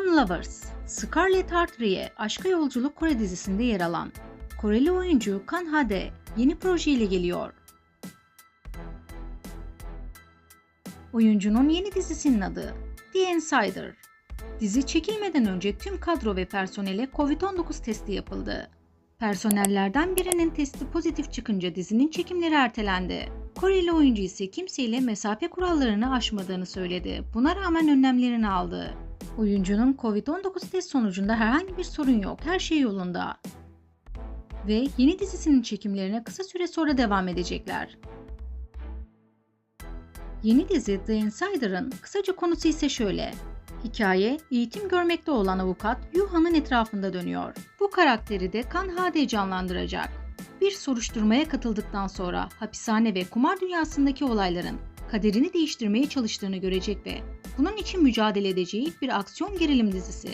Lovers, Scarlett Hartree'ye Aşka Yolculuk Kore dizisinde yer alan Koreli oyuncu Kan Hade yeni projeyle geliyor. Oyuncunun yeni dizisinin adı The Insider. Dizi çekilmeden önce tüm kadro ve personele COVID-19 testi yapıldı. Personellerden birinin testi pozitif çıkınca dizinin çekimleri ertelendi. Koreli oyuncu ise kimseyle mesafe kurallarını aşmadığını söyledi. Buna rağmen önlemlerini aldı. Oyuncunun COVID-19 test sonucunda herhangi bir sorun yok, her şey yolunda. Ve yeni dizisinin çekimlerine kısa süre sonra devam edecekler. Yeni dizi The Insider'ın kısaca konusu ise şöyle. Hikaye, eğitim görmekte olan avukat Yuhan'ın etrafında dönüyor. Bu karakteri de Kan Hade canlandıracak. Bir soruşturmaya katıldıktan sonra hapishane ve kumar dünyasındaki olayların kaderini değiştirmeye çalıştığını görecek ve bunun için mücadele edeceği bir aksiyon gerilim dizisi.